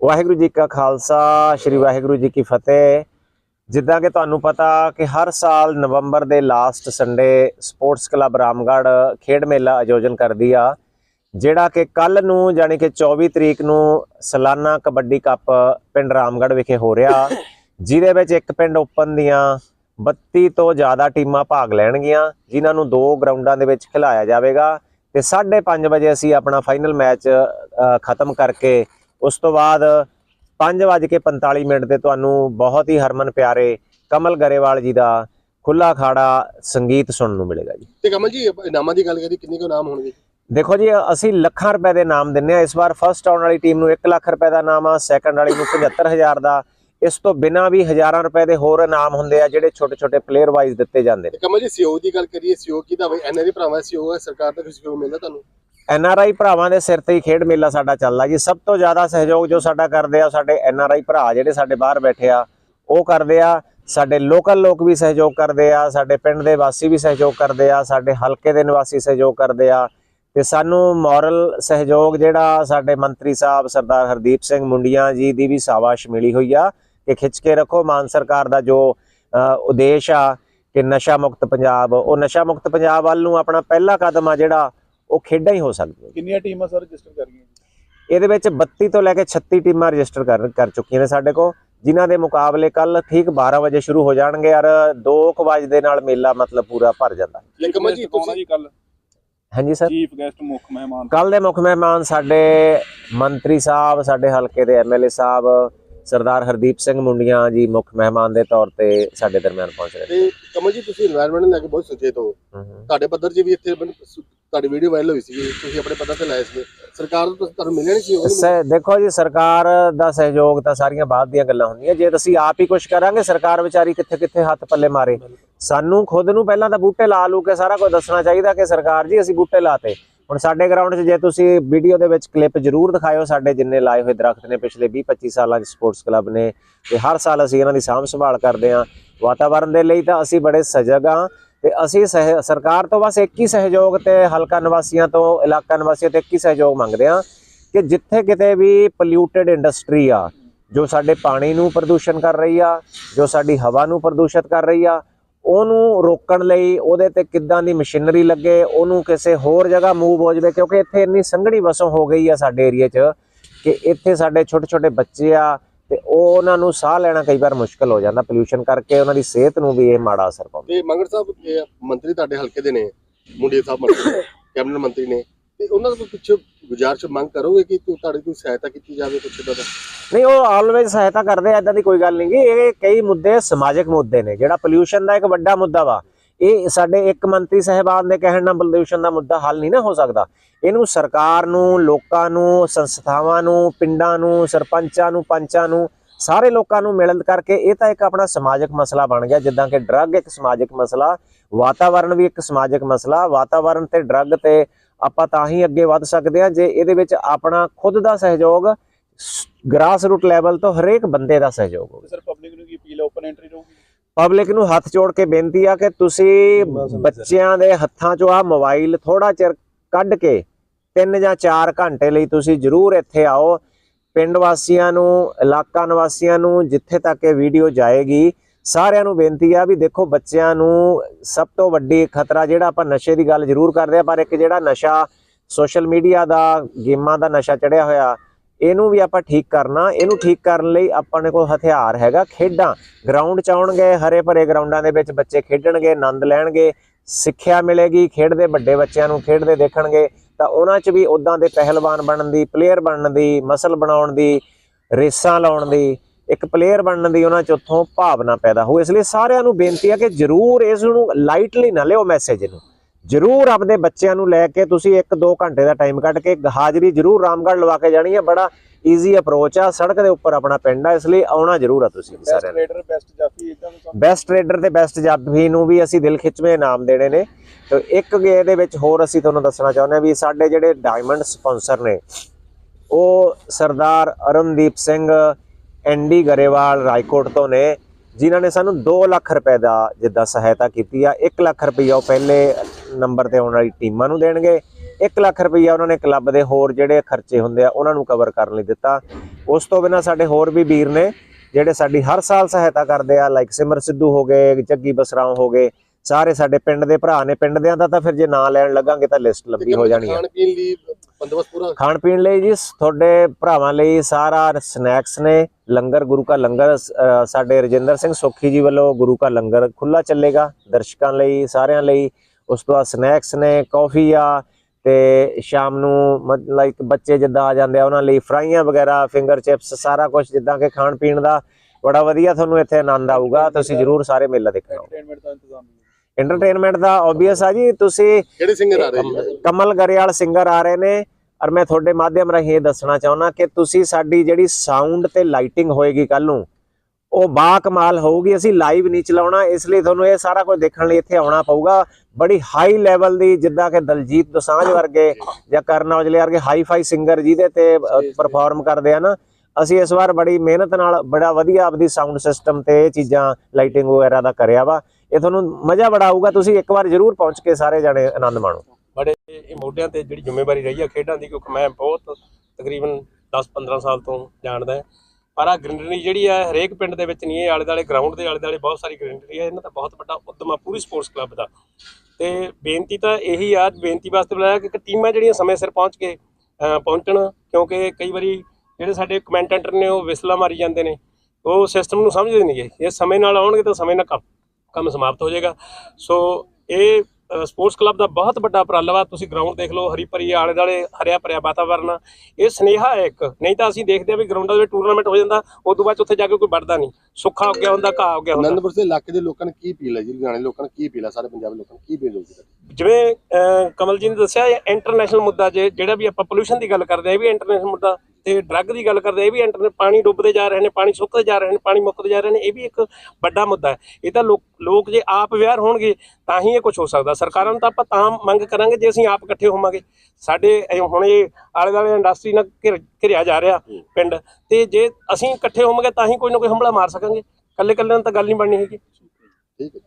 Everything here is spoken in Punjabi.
ਵਾਹਿਗੁਰੂ ਜੀ ਕਾ ਖਾਲਸਾ, ਸ੍ਰੀ ਵਾਹਿਗੁਰੂ ਜੀ ਕੀ ਫਤਿਹ। ਜਿੱਦਾਂ ਕਿ ਤੁਹਾਨੂੰ ਪਤਾ ਕਿ ਹਰ ਸਾਲ ਨਵੰਬਰ ਦੇ last Sunday sports club Ramgarh ਖੇਡ ਮੇਲਾ ਆਯੋਜਨ ਕਰਦੀ ਆ, ਜਿਹੜਾ ਕਿ ਕੱਲ ਨੂੰ ਜਾਣੀ ਕਿ 24 ਤਰੀਕ ਨੂੰ ਸਾਲਾਨਾ ਕਬੱਡੀ ਕੱਪ ਪਿੰਡ ਰਾਮਗੜ੍ਹ ਵਿਖੇ ਹੋ ਰਿਹਾ, ਜਿਹਦੇ ਵਿੱਚ ਇੱਕ ਪਿੰਡ ਓਪਨ ਦੀਆਂ 32 ਤੋਂ ਜ਼ਿਆਦਾ ਟੀਮਾਂ ਭਾਗ ਲੈਣਗੀਆਂ, ਜਿਨ੍ਹਾਂ ਨੂੰ ਦੋ ਗਰਾਊਂਡਾਂ ਦੇ ਵਿੱਚ ਖਿਲਾਇਆ ਜਾਵੇਗਾ। ਤੇ 5:30 ਵਜੇ ਅਸੀਂ ਆਪਣਾ ਫਾਈਨਲ ਮੈਚ ਖਤਮ ਕਰਕੇ ਉਸ ਤੋਂ ਬਾਅਦ 5:45 ਮਿੰਟ ਤੇ ਤੁਹਾਨੂੰ ਬਹੁਤ ਹੀ ਹਰਮਨ ਪਿਆਰੇ ਕਮਲ ਗਰੇਵਾਲ ਜੀ ਦਾ ਖੁੱਲਾ ਖਾੜਾ ਸੰਗੀਤ ਸੁਣਨ ਨੂੰ ਮਿਲੇਗਾ ਜੀ। ਤੇ ਕਮਲ ਜੀ ਇਨਾਮਾਂ ਦੀ ਗੱਲ ਕਰੀ ਕਿੰਨੇ ਕੁ ਇਨਾਮ ਹੋਣਗੇ? ਦੇਖੋ ਜੀ ਅਸੀਂ ਲੱਖਾਂ ਰੁਪਏ ਦੇ ਨਾਮ ਦਿੰਨੇ ਆ। ਇਸ ਵਾਰ ਫਰਸਟ ਆਉਣ ਵਾਲੀ ਟੀਮ ਨੂੰ 1 ਲੱਖ ਰੁਪਏ ਦਾ ਨਾਮ ਆ ਸੈਕੰਡ ਵਾਲੀ ਨੂੰ 75000 ਦਾ। ਇਸ ਤੋਂ ਬਿਨਾ ਵੀ ਹਜ਼ਾਰਾਂ ਰੁਪਏ ਦੇ ਹੋਰ ਇਨਾਮ ਹੁੰਦੇ ਆ ਜਿਹੜੇ ਛੋਟੇ ਛੋਟੇ ਪਲੇਅਰ ਵਾਈਜ਼ ਦਿੱਤੇ ਜਾਂਦੇ ਨੇ। ਕਮਲ ਜੀ ਸਹਿਯੋਗ ਦੀ ਗੱਲ ਕਰੀਏ ਸਹਿਯੋਗ ਕਿਹਦਾ ਬਈ? ਐਨਆਰਆਈ ਭਰਾਵਾਂ ਦਾ ਸਹਿਯੋਗ ਹੈ ਸਰਕਾਰ ਦਾ ਕੋਈ ਸਹਿਯੋਗ ਮਿਲਦਾ ਤੁਹਾਨੂੰ? ਐਨ ਆਰ ਆਈ ਭਰਾਵਾਂ ਦੇ ਸਿਰ ਤੇ ਹੀ ਖੇਡ ਮੇਲਾ ਸਾਡਾ ਚੱਲਦਾ ਜੀ। ਸਭ ਤੋਂ ਜ਼ਿਆਦਾ ਸਹਿਯੋਗ ਜੋ ਸਾਡਾ ਕਰਦੇ ਆ, ਸਾਡੇ ਐਨ ਆਰ ਆਈ ਭਰਾ ਜਿਹੜੇ ਸਾਡੇ ਬਾਹਰ ਬੈਠੇ ਆ, ਉਹ ਕਰਦੇ ਆ। ਸਾਡੇ ਲੋਕਲ ਲੋਕ ਵੀ ਸਹਿਯੋਗ ਕਰਦੇ ਆ, ਸਾਡੇ ਪਿੰਡ ਦੇ ਵਾਸੀ ਵੀ ਸਹਿਯੋਗ ਕਰਦੇ ਆ, ਸਾਡੇ ਹਲਕੇ ਦੇ ਨਿਵਾਸੀ ਸਹਿਯੋਗ ਕਰਦੇ ਆ। ਤੇ ਸਾਨੂੰ ਮੋਰਲ ਸਹਿਯੋਗ ਜਿਹੜਾ ਸਾਡੇ ਮੰਤਰੀ ਸਾਹਿਬ ਸਰਦਾਰ ਹਰਦੀਪ ਸਿੰਘ ਮੁੰਡੀਆਂ ਜੀ ਦੀ ਵੀ ਸਾਬਾਸ਼ ਮਿਲੀ ਹੋਈ ਆ ਕਿ ਖਿੱਚ ਕੇ ਰੱਖੋ। ਮਾਨ ਸਰਕਾਰ ਦਾ ਜੋ ਉਦੇਸ਼ ਆ ਕਿ ਨਸ਼ਾ ਮੁਕਤ ਪੰਜਾਬ, ਉਹ ਨਸ਼ਾ ਮੁਕਤ ਪੰਜਾਬ ਵੱਲ ਨੂੰ ਆਪਣਾ ਪਹਿਲਾ ਕਦਮ ਆ ਜਿਹੜਾ ਉਹ ਖੇਡਾਂ ਹੀ ਹੋ ਸਕਦੀਆਂ ਕਿੰਨੀਆਂ ਟੀਮਾਂ ਸਰ ਰਜਿਸਟਰ ਕਰ ਗਈਆਂ ਇਹਦੇ ਵਿੱਚ 32 ਤੋਂ ਲੈ ਕੇ 36 ਟੀਮਾਂ ਰਜਿਸਟਰ ਕਰ ਕਰ ਚੁੱਕੀਆਂ ਨੇ ਸਾਡੇ ਕੋਲ ਜਿਨ੍ਹਾਂ ਦੇ ਮੁਕਾਬਲੇ ਕੱਲ ਠੀਕ 12 ਵਜੇ ਸ਼ੁਰੂ ਹੋ ਜਾਣਗੇ ਔਰ 2 ਵਜੇ ਦੇ ਨਾਲ ਮੇਲਾ ਮਤਲਬ ਪੂਰਾ ਭਰ ਜਾਂਦਾ। ਹਾਂਜੀ ਸਰ? ਚੀਫ ਗੈਸਟ ਮੁੱਖ ਮਹਿਮਾਨ। ਕੱਲ ਦੇ ਮੁੱਖ ਮਹਿਮਾਨ ਸਾਡੇ ਮੰਤਰੀ ਸਾਹਿਬ ਸਾਡੇ ਹਲਕੇ ਦੇ ਐਮਐਲਏ ਸਾਹਿਬ ਸਰਦਾਰ ਹਰਦੀਪ ਸਿੰਘ ਮੁੰਡੀਆਂ ਜੀ ਮੁੱਖ ਮਹਿਮਾਨ ਦੇ ਤੌਰ ਤੇ ਸਾਡੇ ਦਰਮਿਆਨ ਪਹੁੰਚ ਰਹੇ ਨੇ। ਤੇ ਕਮਲ ਜੀ ਤੁਸੀਂ এনवायरमेंट ਲੈ ਕੇ ਬਹੁਤ ਸੁਚੇਤ ਹੋ। ਤੁਹਾਡੇ ਪੱਧਰ 'ਚ ਵੀ ਇੱਥੇ ਤੁਹਾਡੀ ਵੀਡੀਓ ਵਾਇਰਲ ਹੋਈ ਸੀ ਤੁਸੀਂ ਆਪਣੇ ਪੱਧਰ ਤੇ ਲਾਏ ਸੀ ਸਰਕਾਰ ਤੋਂ ਤੁਹਾਨੂੰ ਮਿਲਿਆ ਨਹੀਂ ਸੀ ਸ- ਦੇਖੋ ਜੀ, ਸਰਕਾਰ ਦਾ ਸਹਿਯੋਗ ਤਾਂ ਸਾਰੀਆਂ ਬਾਅਦ ਦੀਆਂ ਗੱਲਾਂ ਹੁੰਦੀਆਂ। ਜੇ ਅਸੀਂ ਆਪ ਹੀ ਕੁਝ ਕਰਾਂਗੇ, ਸਰਕਾਰ ਵਿਚਾਰੀ ਕਿੱਥੇ ਕਿੱਥੇ ਹੱਥ ਪੱਲੇ ਮਾਰੇ। ਸਾਨੂੰ ਖੁਦ ਨੂੰ ਪਹਿਲਾਂ ਤਾਂ ਬੂਟੇ ਲਾ ਲੂ ਕੇ ਸਾਰਾ ਕੁਝ ਦੱਸਣਾ ਚਾਹੀਦਾ ਕਿ ਸਰਕਾਰ ਜੀ, ਅਸੀਂ ਬੂਟੇ ਲਾਤੇ। ਹੁਣ ਸਾਡੇ ਗਰਾਊਂਡ 'ਚ ਜੇ ਤੁਸੀਂ ਵੀਡੀਓ ਦੇ ਵਿੱਚ ਕਲਿੱਪ ਜ਼ਰੂਰ ਦਿਖਾਇਓ, ਸਾਡੇ ਜਿੰਨੇ ਲਾਏ ਹੋਏ ਦਰਖਤ ਨੇ ਪਿਛਲੇ 20 25 ਸਾਲਾਂ 'ਚ ਸਪੋਰਟਸ ਕਲੱਬ ਨੇ, ਤੇ ਹਰ ਸਾਲ ਅਸੀਂ ਇਹਨਾਂ ਦੀ ਸਾਂਭ ਸੰਭਾਲ ਕਰਦੇ ਹਾਂ। ਵਾਤਾਵਰਣ ਦੇ ਲਈ ਤਾਂ ਅਸੀਂ ਬੜੇ ਸਜਗ ਹਾਂ। ਤੇ ਅਸੀਂ ਸਹਿ- ਸਰਕਾਰ ਤੋਂ ਬਸ ਇੱਕ ਹੀ ਸਹਿਯੋਗ ਤੇ ਹਲਕਾ ਨਿਵਾਸੀਆਂ ਤੋਂ, ਇਲਾਕਾ ਨਿਵਾਸੀਆਂ ਤੋਂ ਇੱਕ ਹੀ ਸਹਿਯੋਗ ਮੰਗਦੇ ਹਾਂ ਕਿ ਜਿੱਥੇ ਕਿਤੇ ਵੀ ਪੋਲਿਊਟਡ ਇੰਡਸਟਰੀ ਆ, ਜੋ ਸਾਡੇ ਪਾਣੀ ਨੂੰ ਪ੍ਰਦੂਸ਼ਣ ਕਰ ਰਹੀ ਆ, ਜੋ ਸਾਡੀ ਹਵਾ ਨੂੰ ਪ੍ਰਦੂਸ਼ਿਤ ਕਰ ਰਹੀ ਆ, ਉਹਨੂੰ ਰੋਕਣ ਲਈ ਉਹਦੇ ਤੇ ਕਿੱਦਾਂ ਦੀ ਮਸ਼ੀਨਰੀ ਲੱਗੇ, ਉਹਨੂੰ ਕਿਸੇ ਹੋਰ ਜਗ੍ਹਾ ਮੂਵ ਹੋ ਜਾਵੇ, ਕਿਉਂਕਿ ਇੱਥੇ ਇੰਨੀ ਸੰਘਣੀ ਵਸੋਂ ਹੋ ਗਈ ਆ ਸਾਡੇ ਏਰੀਆ 'ਚ ਕਿ ਇੱਥੇ ਸਾਡੇ ਛੋਟੇ ਛੋਟੇ ਬੱਚੇ ਆ ਤੇ ਉਹ ਉਹਨਾਂ ਨੂੰ ਸਾਹ ਲੈਣਾ ਕਈ ਵਾਰ ਮੁਸ਼ਕਲ ਹੋ ਜਾਂਦਾ ਪੋਲਿਊਸ਼ਨ ਕਰਕੇ ਉਹਨਾਂ ਦੀ ਸਿਹਤ ਨੂੰ ਵੀ ਇਹ ਮਾੜਾ ਅਸਰ ਪਾਉਂਦਾ। ਤੇ ਮੰਗੜ ਸਾਹਿਬ ਇਹ ਮੰਤਰੀ ਤੁਹਾਡੇ ਹਲਕੇ ਦੇ ਨੇ ਮੁੰਡੇ ਸਾਹਿਬ ਮੰਤਰੀ ਕੈਬਨਿਟ ਮੰਤਰੀ ਨੇ ਤੇ ਉਹਨਾਂ ਤੋਂ ਪਿੱਛੇ ਗੁਜ਼ਾਰਿਸ਼ ਮੰਗ ਕਰੋਗੇ ਕਿ ਤੂੰ ਤੁਹਾਡੀ ਕੋਈ ਸਹਾਇਤਾ ਕੀਤੀ ਜਾਵੇ ਕੁਛ ਇਦਾਂ ਦਾ? ਨਹੀਂ ਉਹ ਆਲਵੇਜ਼ ਸਹਾਇਤਾ ਕਰਦੇ ਆ ਇਦਾਂ ਦੀ ਕੋਈ ਗੱਲ ਨਹੀਂ ਗੀ। ਇਹ ਕਈ ਮੁੱਦੇ ਸਮਾਜਿਕ ਮੁੱਦੇ ਨੇ ਜਿਹੜਾ ਪੋਲਿਊਸ਼ਨ ਦਾ ਇੱਕ ਵੱਡਾ ਮੁੱਦਾ ਵਾ। ਇਹ ਸਾਡੇ ਇੱਕ ਮੰਤਰੀ ਸਹਿਬਾਨ ਦੇ ਕਹਿਣ ਨਾਲ ਪੋਲਿਊਸ਼ਨ ਦਾ ਮੁੱਦਾ ਹੱਲ ਨਹੀਂ ਨਾ ਹੋ ਸਕਦਾ। ਇਹਨੂੰ ਸਰਕਾਰ ਨੂੰ ਲੋਕਾਂ ਨੂੰ ਸੰਸਥਾਵਾਂ ਨੂੰ ਪਿੰਡਾਂ ਨੂੰ ਸਰਪੰਚਾਂ ਨੂੰ ਪੰਚਾਂ ਨੂੰ ਸਾਰੇ ਲੋਕਾਂ ਨੂੰ ਮਿਲਣ ਕਰਕੇ ਇਹ ਤਾਂ ਇੱਕ ਆਪਣਾ ਸਮਾਜਿਕ ਮਸਲਾ ਬਣ ਗਿਆ। ਜਿੱਦਾਂ ਕਿ ਡਰੱਗ ਇੱਕ ਸਮਾਜਿਕ ਮਸਲਾ ਵਾਤਾਵਰਣ ਵੀ ਇੱਕ ਸਮਾਜਿਕ ਮਸਲਾ। ਵਾਤਾਵਰਣ ਤੇ ਡਰੱਗ ਤੇ ਆਪਾਂ ਤਾਂ ਹੀ ਅੱਗੇ ਵੱਧ ਸਕਦੇ ਹਾਂ ਜੇ ਇਹਦੇ ਵਿੱਚ ਆਪਣਾ ਖੁਦ ਦਾ ਸਹਿਯੋਗ ਗ੍ਰਾਸ ਰੂਟ ਲੈਵਲ ਤੋਂ ਹਰੇਕ ਬੰਦੇ ਦਾ ਸਹਿਯੋਗ ਹੋਵੇ। ਸਰ ਪਬਲਿਕ ਨੂੰ ਕੀ ਅਪੀਲ ਓਪਨ ਐਂਟਰੀ ਰਹੂਗੀ? ਪਬਲਿਕ ਨੂੰ ਹੱਥ ਜੋੜ ਕੇ ਬੇਨਤੀ ਆ ਕਿ ਤੁਸੀਂ ਬੱਚਿਆਂ ਦੇ ਹੱਥਾਂ 'ਚੋਂ ਆ ਮੋਬਾਈਲ ਥੋੜਾ ਚਿਰ ਕੱਢ ਕੇ 3 ਜਾਂ 4 ਘੰਟੇ ਲਈ ਤੁਸੀਂ ਜ਼ਰੂਰ ਇੱਥੇ ਆਓ। ਪਿੰਡ ਵਾਸੀਆਂ ਨੂੰ, ਇਲਾਕਾ ਨਿਵਾਸੀਆਂ ਨੂੰ ਜਿੱਥੇ ਤੱਕ ਇਹ ਵੀਡੀਓ ਜਾਏਗੀ, ਸਾਰਿਆਂ ਨੂੰ ਬੇਨਤੀ ਆ ਵੀ ਦੇਖੋ ਬੱਚਿਆਂ ਨੂੰ ਸਭ ਤੋਂ ਵੱਡੀ ਖਤਰਾ ਜਿਹੜਾ ਆਪਾਂ ਨਸ਼ੇ ਦੀ ਗੱਲ ਜ਼ਰੂਰ ਕਰਦੇ ਆ, ਪਰ ਇੱਕ ਜਿਹੜਾ ਨਸ਼ਾ ਸੋਸ਼ਲ ਮੀਡੀਆ ਦਾ, ਗੇਮਾਂ ਦਾ ਨਸ਼ਾ ਚੜਿਆ ਹੋਇਆ, ਇਹਨੂੰ ਵੀ ਆਪਾਂ ਠੀਕ ਕਰਨਾ। ਇਹਨੂੰ ਠੀਕ ਕਰਨ ਲਈ ਆਪਣੇ ਕੋਲ ਹਥਿਆਰ ਹੈਗਾ, ਖੇਡਾਂ। ਗਰਾਊਂਡ ਚ ਆਉਣਗੇ, ਹਰੇ ਭਰੇ ਗਰਾਊਂਡਾਂ ਦੇ ਵਿੱਚ ਬੱਚੇ ਖੇਡਣਗੇ, ਆਨੰਦ ਲੈਣਗੇ, ਸਿੱਖਿਆ ਮਿਲੇਗੀ, ਖੇਡਦੇ ਵੱਡੇ ਬੱਚਿਆਂ ਨੂੰ ਖੇਡਦੇ ਦੇਖਣਗੇ। ਤਾਂ ਉਹਨਾਂ 'ਚ ਵੀ ਉਦਾਂ ਦੇ ਪਹਿਲਵਾਨ ਬਣਨ ਦੀ ਪਲੇਅਰ ਬਣਨ ਦੀ ਮਸਲ ਬਣਾਉਣ ਦੀ, ਰੇਸਾਂ ਲਾਉਣ ਦੀ, ਇੱਕ ਪਲੇਅਰ ਬਣਨ ਦੀ ਉਹਨਾਂ 'ਚ ਉੱਥੋਂ ਭਾਵਨਾ ਪੈਦਾ ਹੋ ਇਸ ਲਈ ਸਾਰਿਆਂ ਨੂੰ ਬੇਨਤੀ ਹੈ ਕਿ ਜਰੂਰ ਇਸ ਨੂੰ ਲਾਈਟਲੀ ਨਾ ਲਿਓ ਮੈਸੇਜ ਨੂੰ। ਜਰੂਰ ਆਪਣੇ ਬੱਚਿਆਂ ਨੂੰ ਲੈ ਕੇ ਤੁਸੀਂ 1-2 ਘੰਟੇ ਦਾ ਟਾਈਮ ਕੱਢ ਕੇ ਹਾਜ਼ਰੀ ਜਰੂਰ ਰਾਮਗੜ੍ਹ ਲਵਾ ਕੇ ਜਾਣੀ ਹੈ ਬੜਾ ਈਜ਼ੀ ਅਪਰੋਚ ਆ। ਸੜਕ ਦੇ ਉੱਪਰ ਆਪਣਾ ਪਿੰਡ ਆ ਇਸ ਲਈ ਆਉਣਾ ਜਰੂਰ ਆ ਤੁਸੀਂ ਬੈਸਟ ਸਾਰਿਆਂ ਨੇ। ਰੇਡਰ ਬੈਸਟ ਜਾਫੀ ਇਦਾਂ ਦਾ ਬੈਸਟ ਟ੍ਰੇਡਰ ਤੇ ਬੈਸਟ ਜਾਫੀ ਨੂੰ ਵੀ ਅਸੀਂ ਦਿਲ ਖਿੱਚਵੇਂ ਇਨਾਮ ਦੇਣੇ ਨੇ। ਤੇ ਇੱਕ ਗੇ ਦੇ ਵਿੱਚ ਹੋਰ ਅਸੀਂ ਤੁਹਾਨੂੰ ਦੱਸਣਾ ਚਾਹੁੰਦੇ ਹਾਂ ਵੀ ਸਾਡੇ ਜਿਹੜੇ ਡਾਇਮੰਡ ਸਪਾਂਸਰ ਨੇ ਉਹ ਸਰਦਾਰ ਅਰਨਦੀਪ ਸਿੰਘ ਐਨਡੀ ਗਰੇਵਾਲ ਰਾਏਕੋਟ ਤੋਂ ਨੇ ਜਿਨ੍ਹਾਂ ਨੇ ਸਾਨੂੰ 2 ਲੱਖ ਰੁਪਏ ਦਾ ਜਿੱਦਾਂ ਸਹਾਇਤਾ ਕੀਤੀ ਆ। 1 ਲੱਖ ਰੁਪਈਆ ਉਹ ਪਹਿਲੇ ਨੰਬਰ ਤੇ ਆਉਣ ਵਾਲੀ ਟੀਮਾਂ ਨੂੰ ਦੇਣਗੇ। 1 ਲੱਖ ਰੁਪਈਆ ਉਹਨਾਂ ਨੇ ਕਲੱਬ ਦੇ ਹੋਰ ਜਿਹੜੇ ਖਰਚੇ ਹੁੰਦੇ ਆ ਉਹਨਾਂ ਨੂੰ ਕਵਰ ਕਰਨ ਲਈ ਦਿੱਤਾ। ਉਸ ਤੋਂ ਬਿਨਾਂ ਸਾਡੇ ਹੋਰ ਵੀ ਵੀਰ ਨੇ ਜਿਹੜੇ ਸਾਡੀ ਹਰ ਸਾਲ ਸਹਾਇਤਾ ਕਰਦੇ ਆ ਲਾਈਕ ਸਿਮਰ ਸਿੱਧੂ ਹੋ ਗਏ ਜੱਗੀ ਬਸਰਾਓ ਹੋ ਗਏ ਸਾਰੇ ਸਾਡੇ ਪਿੰਡ ਦੇ ਭਰਾ ਨੇ ਪਿੰਡ ਦਿਆਂ ਦਾ ਤਾਂ ਫਿਰ ਜੇ ਨਾਂ ਲੈਣ ਲੱਗਾਂਗੇ ਤਾਂ ਲਿਸਟ ਲੰਬੀ ਹੋ ਜਾਣੀ ਹੈ ਖਾਣ ਪੀਣ ਲਈ ਬੰਦੋਬਸਤ ਪੂਰਾ? ਖਾਣ ਪੀਣ ਲਈ ਜੀ ਤੁਹਾਡੇ ਭਰਾਵਾਂ ਲਈ ਸਾਰਾ ਸਨੈਕਸ ਨੇ ਲੰਗਰ ਗੁਰੂ ਕਾ ਲੰਗਰ ਸਾਡੇ ਰਜਿੰਦਰ ਸਿੰਘ ਸੋਖੀ ਜੀ ਵੱਲੋਂ ਗੁਰੂ ਕਾ ਲੰਗਰ ਖੁੱਲਾ ਚੱਲੇਗਾ ਦਰਸ਼ਕਾਂ ਲਈ ਸਾਰਿਆਂ ਲਈ। ਉਸ ਤੋਂ ਬਾਅਦ ਸਨੈਕਸ ਨੇ ਕਾਫੀ ਆ ਤੇ ਸ਼ਾਮ ਨੂੰ ਲਾਈਕ ਬੱਚੇ ਜਿੱਦਾਂ ਆ ਜਾਂਦੇ ਆ ਉਹਨਾਂ ਲਈ ਫਰਾਈਆਂ ਵਗੈਰਾ ਫਿੰਗਰ ਚਿਪਸ ਸਾਰਾ ਕੁਝ ਜਿੱਦਾਂ ਕਿ ਖਾਣ ਪੀਣ ਦਾ ਬੜਾ ਵਧੀਆ ਤੁਹਾਨੂੰ ਇੱਥੇ ਆਨੰਦ ਆਊਗਾ। ਤੁਸੀਂ ਜਰੂਰ ਸਾਰੇ ਮੇਲਾ ਦੇਖਣਾ ਐਂਟਰਟੇਨਮੈਂਟ ਦਾ ਇੰਤਜ਼ਾਮ ਵੀ ਹੈ। ਐਂਟਰਟੇਨਮੈਂਟ ਦਾ ਆਬਵੀਅਸ ਆ ਜੀ ਤੁਸੀਂ ਕਿਹੜੇ ਸਿੰਗਰ ਆ ਰਹੇ ਜੀ ਕਮਲ ਗਰੇਵਾਲ ਸਿੰਗਰ ਆ ਰਹੇ ਨੇ। ਔਰ ਮੈਂ ਤੁਹਾਡੇ ਮਾਧਿਅਮ ਰਾਹੀਂ ਇਹ ਦੱਸਣਾ ਚਾਹੁੰਦਾ ਕਿ ਤੁਸੀਂ ਸਾਡੀ ਜਿਹੜੀ ਸਾਊਂਡ ਤੇ ਲਾਈਟਿੰਗ ਹੋਏਗੀ ਕੱਲ ਨੂੰ ਉਹ ਬਾ ਕਮਾਲ ਹੋਊਗੀ। ਅਸੀਂ ਲਾਈਵ ਨਹੀਂ ਚਲਾਉਣਾ ਇਸ ਲਈ ਤੁਹਾਨੂੰ ਇਹ ਸਾਰਾ ਕੁਝ ਦੇਖਣ ਲਈ ਇੱਥੇ ਆਉਣਾ ਪਊਗਾ। ਬੜੀ ਹਾਈ ਲੈਵਲ ਦੀ ਜਿੱਦਾਂ ਕਿ ਦਲਜੀਤ ਦੋਸਾਂਝ ਵਰਗੇ ਜਾਂ ਕਰਨ ਔਜਲੇ ਵਰਗੇ ਹਾਈ ਫਾਈ ਸਿੰਗਰ ਜਿਹਦੇ ਤੇ ਪਰਫਾਰਮ ਕਰਦੇ ਆ ਨਾ ਅਸੀਂ ਇਸ ਵਾਰ ਬੜੀ ਮਿਹਨਤ ਨਾਲ ਬੜਾ ਵਧੀਆ ਆਪਦੀ ਸਾਊਂਡ ਸਿਸਟਮ ਤੇ ਇਹ ਚੀਜ਼ਾਂ ਲਾਈਟਿੰਗ ਵਗੈਰਾ ਦਾ ਕਰਿਆ ਵਾ। ਇਹ ਤੁਹਾਨੂੰ ਮਜ਼ਾ ਬੜਾ ਆਊਗਾ ਤੁਸੀਂ ਇੱਕ ਵਾਰ ਜ਼ਰੂਰ ਪਹੁੰਚ ਕੇ ਸਾਰੇ ਜਣੇ ਆਨੰਦ ਮਾਣੋ। ਬੜੇ ਇਹ ਮੋਢਿਆਂ ਤੇ ਜਿਹੜੀ ਜ਼ਿੰਮੇਵਾਰੀ ਰਹੀ ਆ ਖੇਡਾਂ ਦੀ ਕਿਉਂਕਿ ਮੈਂ ਬਹੁਤ ਤਕਰੀਬਨ 10-15 ਸਾਲ ਤੋਂ ਜਾਣਦਾ ਹਾਂ। ਪਰ ਆ ਗ੍ਰੀਨਰੀ ਜਿਹੜੀ ਹੈ ਹਰੇਕ ਪਿੰਡ ਦੇ ਵਿੱਚ ਨਹੀਂ, ਇਹ ਆਲੇ ਦਾਲੇ ਗਰਾਊਂਡ ਦੇ ਆਲੇ ਦਾਲੇ ਬਹੁਤ ਸਾਰੀ ਗ੍ਰੀਨਰੀ ਹੈ ਇਹਨਾਂ ਦਾ ਬਹੁਤ ਵੱਡਾ ਉਦਮ ਆ, ਪੂਰੀ ਸਪੋਰਟਸ ਕਲੱਬ ਦਾ। ਤੇ ਬੇਨਤੀ ਤਾਂ ਇਹੀ ਆ, ਬੇਨਤੀ ਵਾਸਤੇ ਬੁਲਾਇਆ ਕਿ ਟੀਮਾਂ ਜਿਹੜੀਆਂ ਸਮੇਂ ਸਿਰ ਪਹੁੰਚ ਕੇ ਪਹੁੰਚਣ, ਕਿਉਂਕਿ ਕਈ ਵਾਰੀ ਜਿਹੜੇ ਸਾਡੇ ਕਮੈਂਟੈਂਟਰ ਨੇ, ਉਹ ਵਿਸਲਾ ਮਾਰੀ ਜਾਂਦੇ ਨੇ। ਉਹ ਸਿਸਟਮ ਨੂੰ ਸਮਝਦੇ ਨਹੀਂਗੇ ਇਹ ਸਮੇਂ ਨਾਲ ਆਉਣਗੇ ਤਾਂ ਸਮੇਂ ਨਾਲ ਕੰਮ ਕੰਮ ਸਮਾਪਤ ਹੋ ਜਾਏਗਾ। ਸੋ ਇਹ ਸਪੋਰਟਸ ਕਲੱਬ ਦਾ ਬਹੁਤ ਵੱਡਾ ਉਪਰਾਲਾ ਵਾ। ਤੁਸੀਂ ਗਰਾਊਂਡ ਦੇਖ ਲਓ, ਹਰੀ ਭਰੀ, ਆਲੇ ਦਾਲੇ ਹਰਿਆ ਭਰਿਆ ਵਾਤਾਵਰਨ। ਆ। ਇਹ ਸਨੇਹਾ ਹੈ ਇੱਕ। ਨਹੀਂ ਤਾਂ ਅਸੀਂ ਦੇਖਦੇ ਆ ਵੀ ਗਰਾਊਂਡਾਂ ਦੇ ਵਿੱਚ ਟੂਰਨਾਮੈਂਟ ਹੋ ਜਾਂਦਾ ਉਸ ਤੋਂ ਬਾਅਦ 'ਚ ਉੱਥੇ ਜਾ ਕੇ ਕੋਈ ਵੜਦਾ ਨਹੀਂ। ਸੁੱਖਾ ਹੋ ਗਿਆ ਹੁੰਦਾ, ਘਾਹ ਹੋ ਗਿਆ ਹੁੰਦਾ। ਅਨੰਦਪੁਰ ਦੇ ਇਲਾਕੇ ਦੇ ਲੋਕਾਂ ਨੂੰ ਕੀ ਪੀਲਾ ਜੀ, ਲੁਧਿਆਣੇ ਲੋਕਾਂ ਨੂੰ ਕੀ ਪੀਲਾ ਸਾਰੇ ਪੰਜਾਬ ਦੇ ਲੋਕਾਂ ਨੂੰ ਕੀ ਅਪੀਲ ਹੋਊਗੀ? ਜਿਵੇਂ ਕਮਲ ਜੀ ਨੇ ਦੱਸਿਆ ਇੰਟਰਨੈਸ਼ਨਲ ਮੁੱਦਾ ਜੇ ਜਿਹੜਾ ਵੀ ਆਪਾਂ ਪੋਲੂਸ਼ਨ ਦੀ ਗੱਲ ਕਰਦੇ ਆ ਇਹ ਵੀ ਇੰਟਰਨੈਸ਼ਨਲ ਮੁੱਦਾ ਤੇ ਡਰੱਗ ਦੀ ਗੱਲ ਕਰਦੇ ਆ ਇਹ ਵੀ ਇੰਟਰਨੇ ਪਾਣੀ ਡੁੱਬਦੇ ਜਾ ਰਹੇ ਨੇ ਪਾਣੀ ਸੁੱਕਦੇ ਜਾ ਰਹੇ ਨੇ ਪਾਣੀ ਮੁੱਕਦੇ ਜਾ ਰਹੇ ਨੇ ਇਹ ਵੀ ਇੱਕ ਵੱਡਾ ਮੁੱਦਾ ਹੈ। ਇਹ ਤਾਂ ਲੋਕ ਜੇ ਆਪ ਵਿਆਰ ਹੋਣਗੇ ਤਾਂ ਹੀ ਇਹ ਕੁਝ ਹੋ ਸਕਦਾ। ਸਰਕਾਰਾਂ ਨੂੰ ਤਾਂ ਆਪਾਂ ਤਾਂ ਮੰਗ ਕਰਾਂਗੇ ਜੇ ਅਸੀਂ ਆਪ ਇਕੱਠੇ ਹੋਵਾਂਗੇ। ਸਾਡੇ ਹੁਣ ਇਹ ਆਲੇ ਦੁਆਲੇ ਇੰਡਸਟਰੀ ਨਾਲ ਘਿਰ ਘਿਰਿਆ ਜਾ ਰਿਹਾ ਪਿੰਡ ਤੇ ਜੇ ਅਸੀਂ ਇਕੱਠੇ ਹੋਵਾਂਗੇ ਤਾਂ ਹੀ ਕੋਈ ਨਾ ਕੋਈ ਹਮਲਾ ਮਾਰ ਸਕਾਂਗੇ। ਇਕੱਲੇ ਇਕੱਲੇ ਨਾਲ ਤਾਂ ਗੱਲ ਨਹੀਂ ਬਣਨੀ ਹੈਗੀ। ਠੀਕ ਹੈ।